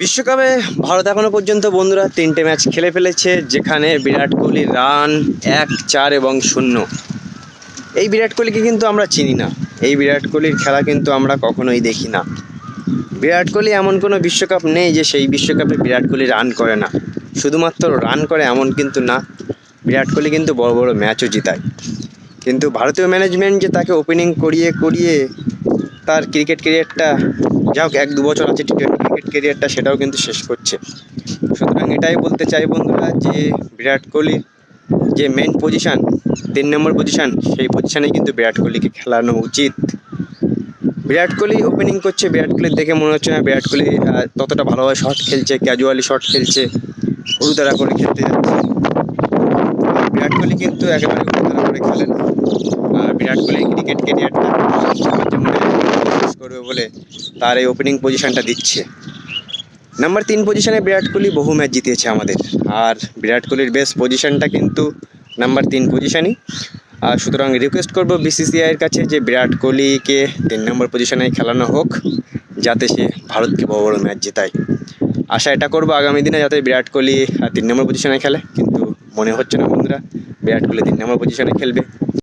বিশ্বকাপে ভারত এখনও পর্যন্ত বন্ধুরা তিনটে ম্যাচ খেলে ফেলেছে, যেখানে বিরাট কোহলি রান এক, চার এবং শূন্য। এই বিরাট কোহলিকে কিন্তু আমরা চিনি না। এই বিরাট কোহলির খেলা কিন্তু আমরা কখনোই দেখি না। বিরাট কোহলি এমন কোনো বিশ্বকাপ নেই যে সেই বিশ্বকাপে বিরাট কোহলি রান করে না। শুধুমাত্র রান করে এমন কিন্তু না। বিরাট কোহলি কিন্তু বড় বড় ম্যাচও জিতায়। কিন্তু ভারতীয় ম্যানেজমেন্ট যে তাকে ওপেনিং করিয়ে করিয়ে তার ক্রিকেট ক্যারিয়ারটা যা হোক, এক দু বছর আছে টি টোয়েন্টি ক্রিকেট ক্যারিয়ারটা সেটাও কিন্তু শেষ করছে। সুতরাং এটাই বলতে চাই বন্ধুরা যে বিরাট কোহলি যে মেন পজিশন তিন নম্বর পজিশন সেই পজিশনে কিন্তু বিরাট কোহলিকে খেলানো উচিত। বিরাট কোহলি ওপেনিং করছে, বিরাট কোহলি দেখে মনে হচ্ছে না বিরাট কোহলি ততটা ভালোভাবে শট খেলছে ক্যাজুয়ালি শট খেলছে উরুতারা করে খেলতে যাচ্ছে। বিরাট কোহলি কিন্তু একেবারে উরুতারা করে খেলে না। আর বিরাট কোহলি ক্রিকেট ক্যারিয়ারটা করবে বলে তার এই ওপেনিং পজিশানটা দিচ্ছে। নাম্বার তিন পজিশনে বিরাট কোহলি বহু ম্যাচ জিতিয়েছে আমাদের। আর বিরাট কোহলির বেস্ট পজিশনটা কিন্তু নাম্বার তিন পজিশনই আর সুতরাং রিকোয়েস্ট করব বিসিসিআইয়ের কাছে যে বিরাট কোহলিকে তিন নম্বর পজিশনে খেলানো হোক, যাতে সে ভারতকে বড় বড় ম্যাচ জেতায়। আশা এটা করব আগামী দিনে যাতে বিরাট কোহলি তিন নম্বর পজিশনে খেলে। কিন্তু মনে হচ্ছে না বন্ধুরা, বিরাট কোহলি তিন নম্বর পজিশনে খেলবে।